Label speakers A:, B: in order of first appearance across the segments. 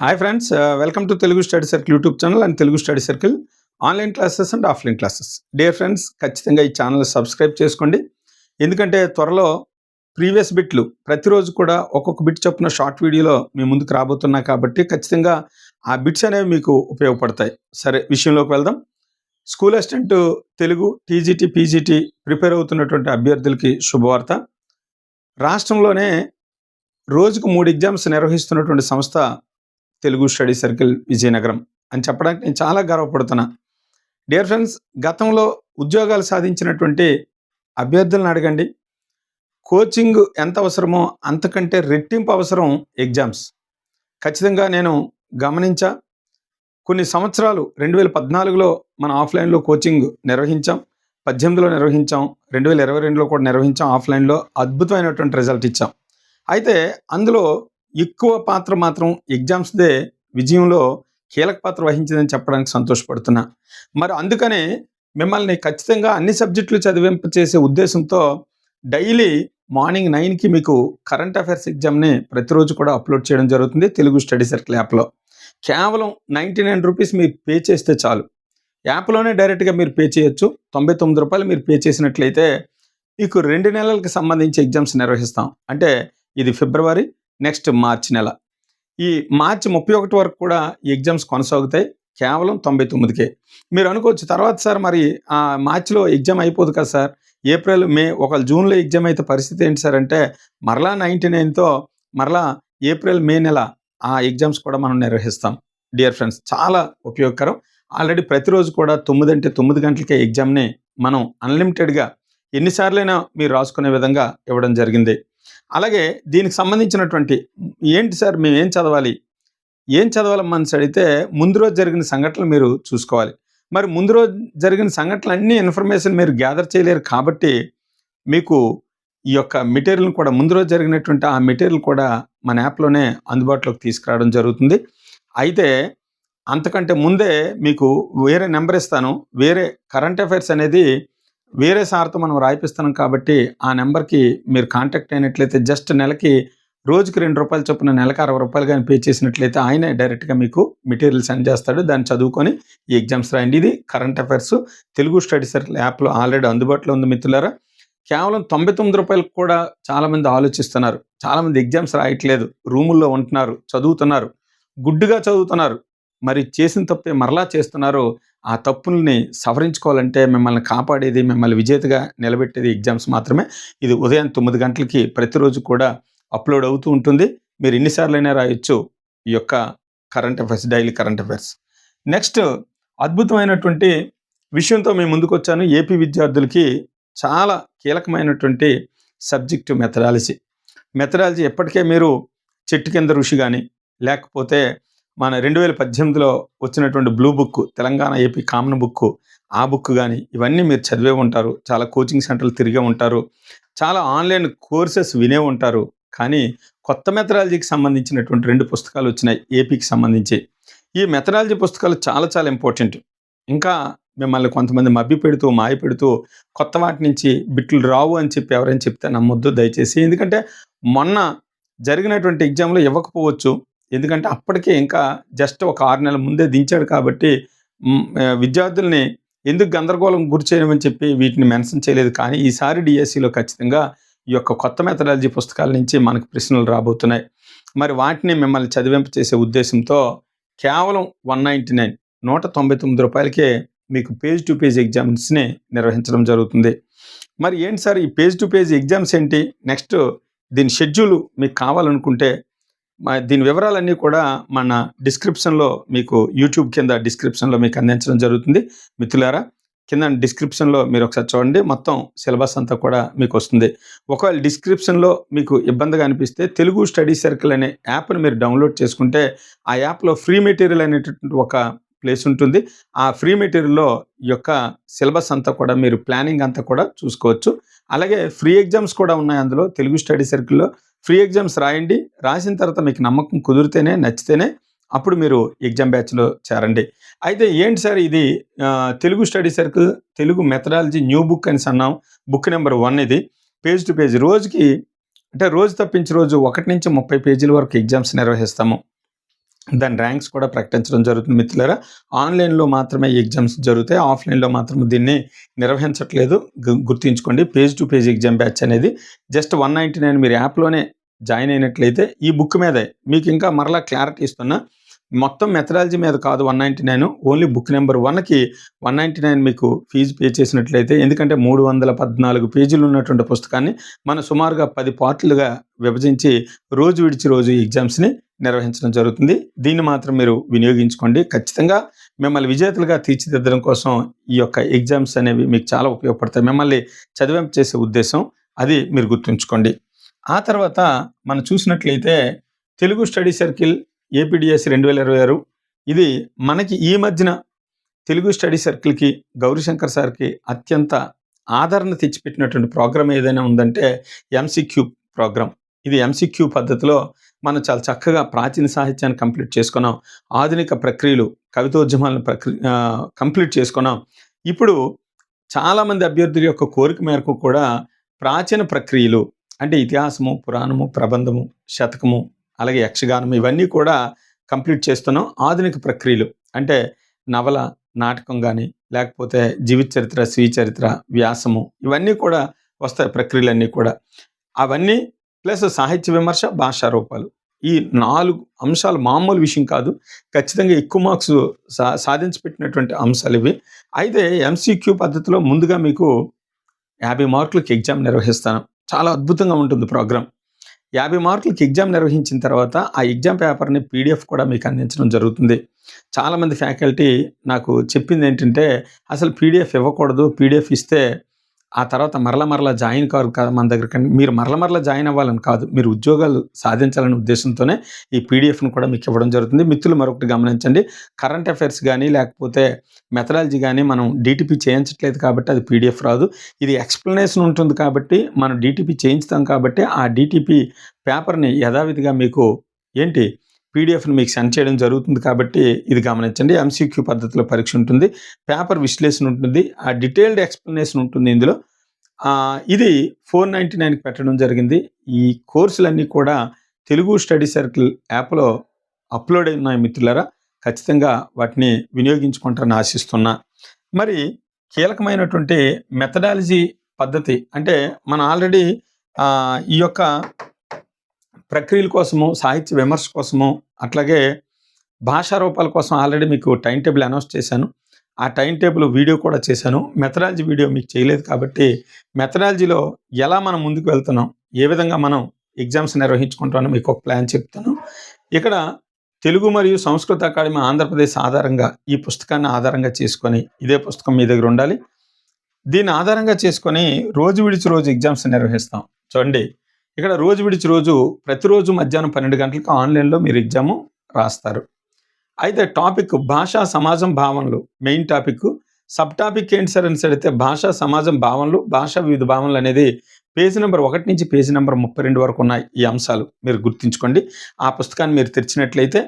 A: Hi friends welcome to Telugu study circle YouTube channel and Telugu study circle online classes and offline classes dear friends ఖచ్చితంగా ఈ channel subscribe చేసుకోండి. ఎందుకంటే త్వరలో previous బిట్లు ప్రతిరోజు కూడా ఒక్కొక్క బిట్ చొప్పున షార్ట్ వీడియోలో మీ ముందుకు రాబోతున్నా కాబట్టి ఖచ్చితంగా ఆ బిట్స్ అనేవి మీకు ఉపయోగపడతాయి. సరే విషయంలోకి వెళ్దాం. School assistant Telugu TGT PGT prepare అవుతున్నటువంటి అభ్యర్థులకి శుభవార్త. రాష్ట్రంలోనే రోజుకు మూడు ఎగ్జామ్స్ నిర్వహిస్తున్నటువంటి సంస్థ తెలుగు స్టడీ సర్కిల్ విజయనగరం అని చెప్పడానికి నేను చాలా గర్వపడుతున్నా. డియర్ ఫ్రెండ్స్ గతంలో ఉద్యోగాలు సాధించినటువంటి అభ్యర్థులను అడగండి. కోచింగ్ ఎంత అవసరమో అంతకంటే రెట్టింపు అవసరం ఎగ్జామ్స్. ఖచ్చితంగా నేను గమనించా. కొన్ని సంవత్సరాలు రెండు వేల పద్నాలుగులో మన ఆఫ్లైన్లో కోచింగ్ నిర్వహించాం. పద్దెనిమిదిలో నిర్వహించాం. రెండు వేల ఇరవై రెండులో కూడా నిర్వహించాం. ఆఫ్లైన్లో అద్భుతమైనటువంటి రిజల్ట్ ఇచ్చాం. అయితే అందులో ఎక్కువ పాత్ర మాత్రం ఎగ్జామ్స్దే విజయంలో కీలక పాత్ర వహించిందని చెప్పడానికి సంతోషపడుతున్నా. మరి అందుకనే మిమ్మల్ని ఖచ్చితంగా అన్ని సబ్జెక్టులు చదివింప చేసే ఉద్దేశంతో డైలీ మార్నింగ్ నైన్కి మీకు కరెంట్ అఫైర్స్ ఎగ్జామ్ని ప్రతిరోజు కూడా అప్లోడ్ చేయడం జరుగుతుంది తెలుగు స్టడీ సర్కిల్ యాప్లో. కేవలం నైంటీ నైన్ రూపీస్ మీరు పే చేస్తే చాలు. యాప్లోనే డైరెక్ట్గా మీరు పే చేయొచ్చు. తొంభై తొమ్మిది రూపాయలు మీరు పే చేసినట్లయితే మీకు రెండు నెలలకు సంబంధించి ఎగ్జామ్స్ నిర్వహిస్తాం. అంటే ఇది ఫిబ్రవరి నెక్స్ట్ మార్చ్ నెల. ఈ మార్చి ముప్పై ఒకటి వరకు కూడా ఎగ్జామ్స్ కొనసాగుతాయి. కేవలం తొంభై తొమ్మిదికే. మీరు అనుకోవచ్చు తర్వాత సార్ మరి ఆ మార్చిలో ఎగ్జామ్ అయిపోదు కదా సార్. ఏప్రిల్ మే ఒక జూన్లో ఎగ్జామ్ అయితే పరిస్థితి ఏంటి సార్ అంటే మరలా నైంటీ నైన్తో మరలా ఏప్రిల్ మే నెల ఆ ఎగ్జామ్స్ కూడా మనం నిర్వహిస్తాం. డియర్ ఫ్రెండ్స్ చాలా ఉపయోగకరం. ఆల్రెడీ ప్రతిరోజు కూడా తొమ్మిది అంటే తొమ్మిది గంటలకే ఎగ్జామ్ని మనం అన్లిమిటెడ్గా ఎన్నిసార్లైనా మీరు రాసుకునే విధంగా ఇవ్వడం జరిగింది. అలాగే దీనికి సంబంధించినటువంటి ఏంటి సార్ మేము ఏం చదవాలి? ఏం చదవాలమ్మని అడిగితే ముందు రోజు జరిగిన సంఘటనలు మీరు చూసుకోవాలి. మరి ముందు రోజు జరిగిన సంఘటనలు అన్ని ఇన్ఫర్మేషన్ మీరు గ్యాదర్ చేయలేరు కాబట్టి మీకు ఈ యొక్క మెటీరియల్ కూడా ముందు రోజు జరిగినటువంటి ఆ మెటీరియల్ కూడా మన యాప్లోనే అందుబాటులోకి తీసుకురావడం జరుగుతుంది. అయితే అంతకంటే ముందే మీకు వేరే నెంబర్ ఇస్తాను. వేరే కరెంట్ అఫైర్స్ అనేది వేరే సార్తో మనం రాయిపిస్తున్నాం కాబట్టి ఆ నెంబర్కి మీరు కాంటాక్ట్ అయినట్లయితే జస్ట్ నెలకి రోజుకి రెండు రూపాయలు చొప్పున నెలకు అరవై రూపాయలు కానీ పే చేసినట్లయితే ఆయనే డైరెక్ట్గా మీకు మెటీరియల్ సెండ్ చేస్తాడు. దాన్ని చదువుకొని ఈ ఎగ్జామ్స్ రాయండి. ఇది current affairs. Telugu study circle యాప్లో ఆల్రెడీ అందుబాటులో ఉంది మిత్రులారా. కేవలం తొంభై తొమ్మిది రూపాయలకు కూడా చాలామంది ఆలోచిస్తున్నారు. చాలామంది ఎగ్జామ్స్ రాయట్లేదు. రూముల్లో ఉంటున్నారు. చదువుతున్నారు. గుడ్డుగా చదువుతున్నారు. మరి చేసిన తప్పే మరలా చేస్తున్నారు ఆ తప్పుల్ని సవరించుకోవాలంటే మిమ్మల్ని కాపాడేది మిమ్మల్ని విజేతగా నిలబెట్టేది ఎగ్జామ్స్ మాత్రమే. ఇది ఉదయం తొమ్మిది గంటలకి ప్రతిరోజు కూడా అప్లోడ్ అవుతూ ఉంటుంది. మీరు ఎన్నిసార్లైనా రాయొచ్చు ఈ యొక్క current affairs daily current affairs. Next అద్భుతమైనటువంటి విషయంతో మేము ముందుకు వచ్చాను ఏపీ విద్యార్థులకి చాలా కీలకమైనటువంటి సబ్జెక్టు మెథడాలజీ. మెథడాలజీ ఎప్పటికే మీరు చెట్టు కింద ఋషి కానీ లేకపోతే మన రెండు వేల పద్దెనిమిదిలో వచ్చినటువంటి blue book Telangana AP common book ఆ బుక్ కానీ ఇవన్నీ మీరు చదివే ఉంటారు. చాలా కోచింగ్ సెంటర్లు తిరిగే ఉంటారు. చాలా ఆన్లైన్ కోర్సెస్ వినే ఉంటారు. కానీ కొత్త మెథడాలజీకి సంబంధించినటువంటి రెండు పుస్తకాలు వచ్చినాయి ఏపీకి సంబంధించి. ఈ మెథడాలజీ పుస్తకాలు చాలా చాలా ఇంపార్టెంట్ ఇంకా మిమ్మల్ని కొంతమంది మభ్య పెడుతూ మాయ పెడుతూ కొత్త వాటి నుంచి బిట్లు రావు అని చెప్పి ఎవరైనా చెప్తే నమ్మొద్దు దయచేసి. ఎందుకంటే మొన్న జరిగినటువంటి ఎగ్జామ్లో ఇవ్వకపోవచ్చు. ఎందుకంటే అప్పటికే ఇంకా జస్ట్ ఒక ఆరు నెలల ముందే దించాడు కాబట్టి విద్యార్థుల్ని ఎందుకు గందరగోళం గురి చేయమని చెప్పి వీటిని మెన్షన్ చేయలేదు. కానీ ఈసారి డిఎస్సిలో ఖచ్చితంగా ఈ యొక్క కొత్త మెథడాలజీ పుస్తకాల నుంచి మనకు ప్రశ్నలు రాబోతున్నాయి. మరి వాటిని మిమ్మల్ని చదివింప చేసే ఉద్దేశంతో కేవలం వన్ నైంటీ నైన్ నూట తొంభై తొమ్మిది రూపాయలకే మీకు పేజ్ టు పేజ్ ఎగ్జామ్స్ని నిర్వహించడం జరుగుతుంది. మరి ఏంటి సార్ ఈ పేజ్ టు పేజ్ ఎగ్జామ్స్ ఏంటి? నెక్స్ట్ దీని షెడ్యూల్ మీకు కావాలనుకుంటే దీని వివరాలన్నీ కూడా మన డిస్క్రిప్షన్లో మీకు యూట్యూబ్ కింద డిస్క్రిప్షన్లో మీకు అందించడం జరుగుతుంది. మిత్రులారా కింద డిస్క్రిప్షన్లో మీరు ఒకసారి చూడండి. మొత్తం సిలబస్ అంతా కూడా మీకు వస్తుంది. ఒకవేళ డిస్క్రిప్షన్లో మీకు ఇబ్బందిగా అనిపిస్తే తెలుగు స్టడీ సర్కిల్ అనే యాప్ని మీరు డౌన్లోడ్ చేసుకుంటే ఆ యాప్లో ఫ్రీ మెటీరియల్ అనేటటువంటి ఒక ప్లేస్ ఉంటుంది. ఆ ఫ్రీ మెటీరియల్లో యొక్క సిలబస్ అంతా కూడా మీరు ప్లానింగ్ అంతా కూడా చూసుకోవచ్చు. అలాగే ఫ్రీ ఎగ్జామ్స్ కూడా ఉన్నాయి అందులో. తెలుగు స్టడీ సర్కిల్లో ఫ్రీ ఎగ్జామ్స్ రాయండి. రాసిన తర్వాత మీకు నమ్మకం కుదిరితేనే నచ్చితేనే అప్పుడు మీరు ఎగ్జామ్ బ్యాచ్లో చేరండి. అయితే ఏంటి సార్ ఇది? Telugu study circle Telugu methodology new book అని అన్నాం. బుక్ నెంబర్ వన్ ఇది. పేజ్ టు పేజ్ రోజుకి అంటే రోజు తప్పించి రోజు ఒకటి నుంచి ముప్పై పేజీల వరకు ఎగ్జామ్స్ నిర్వహిస్తాము. దాని ర్యాంక్స్ కూడా ప్రకటించడం జరుగుతుంది మిత్రులారా. ఆన్లైన్లో మాత్రమే ఎగ్జామ్స్ జరుగుతాయి. ఆఫ్లైన్లో మాత్రం దీన్ని నిర్వహించట్లేదు. గు- గుర్తుంచుకోండి. Page to page exam batch అనేది జస్ట్ వన్ నైంటీ నైన్ మీరు యాప్లోనే జాయిన్ అయినట్లయితే ఈ బుక్ మీదే. మీకు ఇంకా మరలా క్లారిటీ ఇస్తున్నా మొత్తం మెథడాలజీ మీద కాదు one ninety nine only book number వన్కి వన్ నైంటీ నైన్ మీకు ఫీజు పే చేసినట్లయితే ఎందుకంటే మూడు వందల పద్నాలుగు పేజీలు ఉన్నటువంటి పుస్తకాన్ని మనం సుమారుగా పది పార్ట్లుగా విభజించి రోజు విడిచి రోజు ఈ ఎగ్జామ్స్ని నిర్వహించడం జరుగుతుంది. దీన్ని మాత్రం మీరు వినియోగించుకోండి. ఖచ్చితంగా మిమ్మల్ని విజేతలుగా తీర్చిదిద్దడం కోసం ఈ యొక్క ఎగ్జామ్స్ అనేవి మీకు చాలా ఉపయోగపడతాయి. మిమ్మల్ని చదివింపు చేసే ఉద్దేశం అది మీరు గుర్తుంచుకోండి. ఆ తర్వాత మనం చూసినట్లయితే తెలుగు స్టడీ సర్కిల్ ఏపీడిఎస్ రెండు వేల ఇరవై ఆరు. ఇది మనకి ఈ మధ్యన తెలుగు స్టడీ సర్కిల్కి గౌరీశంకర్ సార్కి అత్యంత ఆదరణ తెచ్చిపెట్టినటువంటి ప్రోగ్రామ్ ఏదైనా ఉందంటే ఎంసీక్యూ ప్రోగ్రామ్ ఇది ఎంసీక్యూ పద్ధతిలో మనం చాలా చక్కగా ప్రాచీన సాహిత్యాన్ని కంప్లీట్ చేసుకున్నాం. ఆధునిక ప్రక్రియలు కవితోద్యమాలను ప్రక్రి కంప్లీట్ చేసుకున్నాం. ఇప్పుడు చాలామంది అభ్యర్థుల యొక్క కోరిక మేరకు కూడా ప్రాచీన ప్రక్రియలు అంటే ఇతిహాసము పురాణము ప్రబంధము శతకము అలాగే యక్షగానం ఇవన్నీ కూడా కంప్లీట్ చేస్తున్నాం. ఆధునిక ప్రక్రియలు అంటే నవల నాటకం కానీ లేకపోతే జీవిత చరిత్ర స్వీయ చరిత్ర వ్యాసము ఇవన్నీ కూడా వస్తాయి ప్రక్రియలన్నీ కూడా. అవన్నీ ప్లస్ సాహిత్య విమర్శ భాషా రూపాలు. ఈ నాలుగు అంశాలు మామూలు విషయం కాదు. ఖచ్చితంగా ఎక్కువ మార్క్స్ సా సాధించిపెట్టినటువంటి అంశాలు ఇవి. అయితే ఎంసీక్యూ పద్ధతిలో ముందుగా మీకు యాభై మార్కులకి ఎగ్జామ్ నిర్వహిస్తాను. చాలా అద్భుతంగా ఉంటుంది ప్రోగ్రామ్ యాభై మార్కులకి ఎగ్జామ్ నిర్వహించిన తర్వాత ఆ ఎగ్జామ్ పేపర్ని పీడిఎఫ్ కూడా మీకు అందించడం జరుగుతుంది. చాలామంది ఫ్యాకల్టీ నాకు చెప్పింది ఏంటంటే అసలు పీడిఎఫ్ ఇవ్వకూడదు పీడిఎఫ్ ఇస్తే ఆ తర్వాత మరల మరల జాయిన్ కారు కాదు మన దగ్గర కానీ మీరు మరల మరల జాయిన్ అవ్వాలని కాదు మీరు ఉద్యోగాలు సాధించాలనే ఉద్దేశంతోనే ఈ పీడిఎఫ్ను కూడా మీకు ఇవ్వడం జరుగుతుంది. మిత్రులు మరొకటి గమనించండి. కరెంట్ అఫైర్స్ కానీ లేకపోతే మెథడాలజీ కానీ మనం డీటీపీ చేయించట్లేదు కాబట్టి అది పీడిఎఫ్ రాదు. ఇది ఎక్స్ప్లెనేషన్ ఉంటుంది కాబట్టి మనం డిటిపి చేయించుతాం కాబట్టి ఆ డీటీపీ పేపర్ని యథావిధిగా మీకు ఏంటి పీడిఎఫ్ను మీకు సెండ్ చేయడం జరుగుతుంది కాబట్టి ఇది గమనించండి. ఎంసీక్యూ పద్ధతిలో పరీక్ష ఉంటుంది. పేపర్ విశ్లేషణ ఉంటుంది. ఆ డీటెయిల్డ్ ఎక్స్ప్లెనేషన్ ఉంటుంది ఇందులో. ఇది ఫోర్ నైంటీ నైన్కి పెట్టడం జరిగింది. ఈ కోర్సులన్నీ కూడా తెలుగు స్టడీ సర్కిల్ యాప్లో అప్లోడ్ అయిన మిత్రులరా. మిత్రులారా ఖచ్చితంగా వాటిని వినియోగించుకుంటారని ఆశిస్తున్నా. మరి కీలకమైనటువంటి మెథడాలజీ పద్ధతి అంటే మనం ఆల్రెడీ ఈ యొక్క ప్రక్రియల కోసము సాహిత్య విమర్శ కోసము అట్లాగే భాషా రూపాల కోసం ఆల్రెడీ మీకు టైం టేబుల్ అనౌన్స్ చేశాను. ఆ టైం టేబుల్ వీడియో కూడా చేశాను. మెథడాలజీ వీడియో మీకు చేయలేదు కాబట్టి మెథడాలజీలో ఎలా మనం ముందుకు వెళ్తున్నాం ఏ విధంగా మనం ఎగ్జామ్స్ నిర్వహించుకుంటామో మీకు ఒక ప్లాన్ చెప్తాను. ఇక్కడ తెలుగు మరియు సంస్కృత అకాడమీ ఆంధ్రప్రదేశ్ ఆధారంగా ఈ పుస్తకాన్ని ఆధారంగా చేసుకొని ఇదే పుస్తకం మీ దగ్గర ఉండాలి. దీన్ని ఆధారంగా చేసుకొని రోజు విడిచి రోజు ఎగ్జామ్స్ నిర్వహిస్తాం. చూడండి. ఇక్కడ రోజు విడిచి రోజు ప్రతిరోజు మధ్యాహ్నం పన్నెండు గంటలకు ఆన్లైన్లో మీరు ఎగ్జాము రాస్తారు. అయితే టాపిక్ భాషా సమాజం భావనలు మెయిన్ టాపిక్. సబ్ టాపిక్ ఏంటి సార్ అని అడిగితే భాషా సమాజం భావనలు భాషా వివిధ భావనలు అనేది పేజీ నెంబర్ ఒకటి నుంచి పేజీ నెంబర్ ముప్పై రెండు వరకు ఉన్నాయి ఈ అంశాలు. మీరు గుర్తుంచుకోండి. ఆ పుస్తకాన్ని మీరు తెరిచినట్లయితే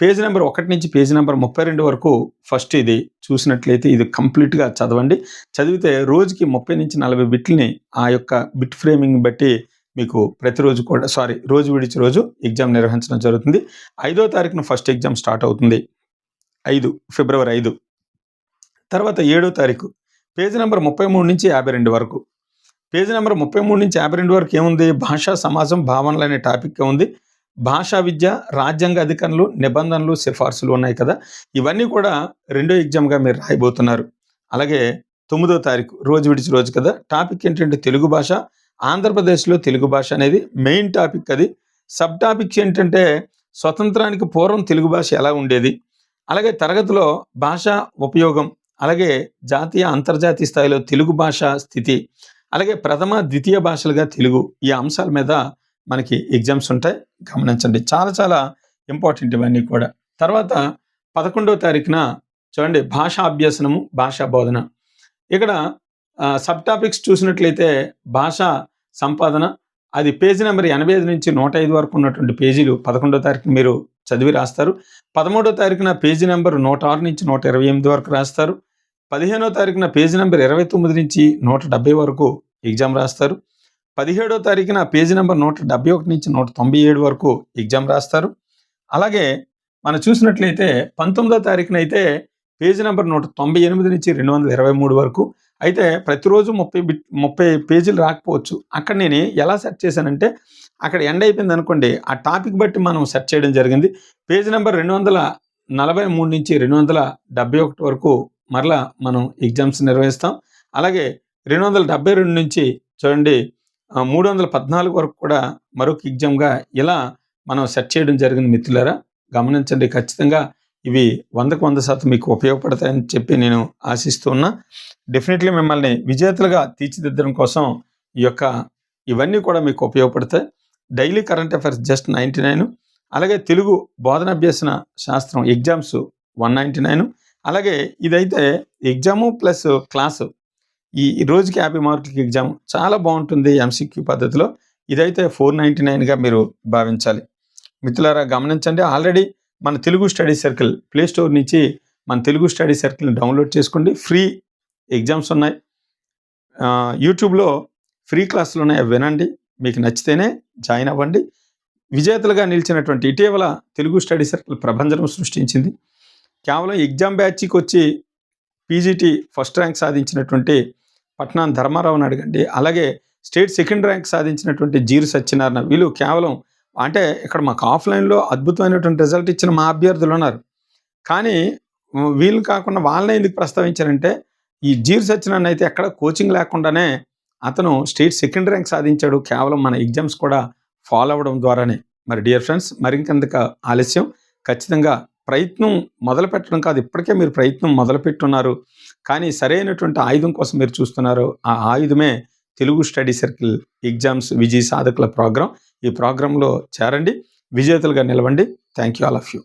A: పేజీ నెంబర్ ఒకటి నుంచి పేజీ నెంబర్ ముప్పై రెండు వరకు ఫస్ట్ ఇది చూసినట్లయితే ఇది కంప్లీట్గా చదవండి. చదివితే రోజుకి ముప్పై నుంచి నలభై బిట్లని ఆ యొక్క బిట్ ఫ్రేమింగ్ బట్టి మీకు ప్రతిరోజు కూడా సారీ రోజు విడిచి రోజు ఎగ్జామ్ నిర్వహించడం జరుగుతుంది. ఐదో తారీఖున ఫస్ట్ ఎగ్జామ్ స్టార్ట్ అవుతుంది. ఐదు ఫిబ్రవరి ఐదు. తర్వాత ఏడో తారీఖు పేజీ నెంబర్ ముప్పై మూడు నుంచి యాభై రెండు వరకు. పేజీ నెంబర్ ముప్పై మూడు నుంచి యాభై రెండు వరకు ఏముంది? భాషా సమాజం భావనలు అనే టాపిక్ ఉంది. భాషా విద్య రాజ్యాంగ అధికారులు నిబంధనలు సిఫార్సులు ఉన్నాయి కదా. ఇవన్నీ కూడా రెండో ఎగ్జామ్గా మీరు రాయబోతున్నారు. అలాగే తొమ్మిదో తారీఖు రోజు విడిచి రోజు కదా. టాపిక్ ఏంటంటే తెలుగు భాష ఆంధ్రప్రదేశ్లో తెలుగు భాష అనేది మెయిన్ టాపిక్ అది. సబ్ టాపిక్స్ ఏంటంటే స్వతంత్రానికి పూర్వం తెలుగు భాష ఎలా ఉండేది? అలాగే తరగతిలో భాష ఉపయోగం అలాగే జాతీయ అంతర్జాతీయ స్థాయిలో తెలుగు భాష స్థితి అలాగే ప్రథమ ద్వితీయ భాషలుగా తెలుగు ఈ అంశాల మీద మనకి ఎగ్జామ్స్ ఉంటాయి. గమనించండి. చాలా చాలా ఇంపార్టెంట్ ఇవన్నీ కూడా. తర్వాత పదకొండవ తారీఖున చూడండి భాషా అభ్యసనము భాషా బోధన. ఇక్కడ సబ్ టాపిక్స్ చూసినట్లయితే భాష సంపాదన. అది పేజీ నెంబర్ ఎనభై ఐదు నుంచి నూట ఐదు వరకు ఉన్నటువంటి పేజీలు పదకొండో తారీఖు మీరు చదివి రాస్తారు. పదమూడో తారీఖున పేజీ నెంబర్ నూట ఆరు నుంచి నూట ఇరవై ఎనిమిది వరకు రాస్తారు. పదిహేనో తారీఖున పేజీ నెంబర్ ఇరవై తొమ్మిది నుంచి నూట డెబ్బై వరకు ఎగ్జామ్ రాస్తారు. పదిహేడో తారీఖున పేజీ నెంబర్ నూట డెబ్బై ఒకటి నుంచి నూట తొంభై ఏడు వరకు ఎగ్జామ్ రాస్తారు. అలాగే మనం చూసినట్లయితే పంతొమ్మిదో తారీఖున అయితే పేజీ నెంబర్ నూట తొంభై ఎనిమిది నుంచి రెండు వందల ఇరవై మూడు వరకు అయితే ప్రతిరోజు ముప్పై బిట్ ముప్పై పేజీలు రాకపోవచ్చు. అక్కడ నేను ఎలా సెట్ చేశానంటే అక్కడ ఎండ్ అయిపోయింది అనుకోండి ఆ టాపిక్ బట్టి మనం సెట్ చేయడం జరిగింది. పేజీ నెంబర్ రెండు వందల నలభై మూడు నుంచి రెండు వందల డెబ్బై ఒకటి వరకు మరలా మనం ఎగ్జామ్స్ నిర్వహిస్తాం. అలాగే రెండు వందల డెబ్బై రెండు నుంచి చూడండి మూడు వందల పద్నాలుగు వరకు కూడా మరొక ఎగ్జామ్గా ఇలా మనం సెట్ చేయడం జరిగింది మిత్రులారా. గమనించండి ఖచ్చితంగా ఇవి వందకు వంద శాతం మీకు ఉపయోగపడతాయని చెప్పి నేను ఆశిస్తున్నా. డెఫినెట్లీ మిమ్మల్ని విజేతలుగా తీర్చిదిద్దడం కోసం ఈ యొక్క ఇవన్నీ కూడా మీకు ఉపయోగపడతాయి. Daily current affairs just ninety nine అలాగే తెలుగు బోధనాభ్యసన శాస్త్రం ఎగ్జామ్స్ వన్ నైంటీ నైన్ అలాగే ఇదైతే ఎగ్జాము ప్లస్ క్లాసు ఈ రోజుకి యాభై మార్కులకి ఎగ్జామ్ చాలా బాగుంటుంది ఎంసీక్యూ పద్ధతిలో. ఇదైతే ఫోర్ నైంటీ నైన్గా మీరు భావించాలి. మిత్రులారా గమనించండి ఆల్రెడీ మన Telugu study circle play store నుంచి మన తెలుగు స్టడీ సర్కిల్ని డౌన్లోడ్ చేసుకోండి. ఫ్రీ ఎగ్జామ్స్ ఉన్నాయి. యూట్యూబ్లో ఫ్రీ క్లాసులు ఉన్నాయి. అవి వినండి. మీకు నచ్చితేనే జాయిన్ అవ్వండి. విజేతలుగా నిలిచినటువంటి ఇటీవల తెలుగు స్టడీ సర్కిల్ ప్రభంజనం సృష్టించింది. కేవలం ఎగ్జామ్ బ్యాచ్కి వచ్చి పీజీటీ ఫస్ట్ ర్యాంక్ సాధించినటువంటి పట్నాన్ ధర్మారావుని అడగండి. అలాగే స్టేట్ సెకండ్ ర్యాంక్ సాధించినటువంటి జీరు సత్యనారాయణ. వీళ్ళు కేవలం అంటే ఇక్కడ మాకు ఆఫ్లైన్లో అద్భుతమైనటువంటి రిజల్ట్ ఇచ్చిన మా అభ్యర్థులు ఉన్నారు కానీ వీళ్ళు కాకుండా వాళ్ళని ఎందుకు ప్రస్తావించారంటే ఈ జీర్ సత్యనారాయణ అయితే ఎక్కడ కోచింగ్ లేకుండానే అతను స్టేట్ సెకండ్ ర్యాంక్ సాధించాడు. కేవలం మన ఎగ్జామ్స్ కూడా ఫాలో అవ్వడం ద్వారానే. మరి డియర్ ఫ్రెండ్స్ మరింకెందుక ఆలస్యం? ఖచ్చితంగా ప్రయత్నం మొదలు పెట్టడం కాదు ఇప్పటికే మీరు ప్రయత్నం మొదలుపెట్టున్నారు కానీ సరైనటువంటి ఆయుధం కోసం మీరు చూస్తున్నారు. ఆ ఆయుధమే తెలుగు స్టడీ సర్కిల్ ఎగ్జామ్స్ విజయ సాధకుల ప్రోగ్రాం. ఈ ప్రోగ్రాంలో చేరండి. విజేతలుగా నిలవండి. Thank you all of you.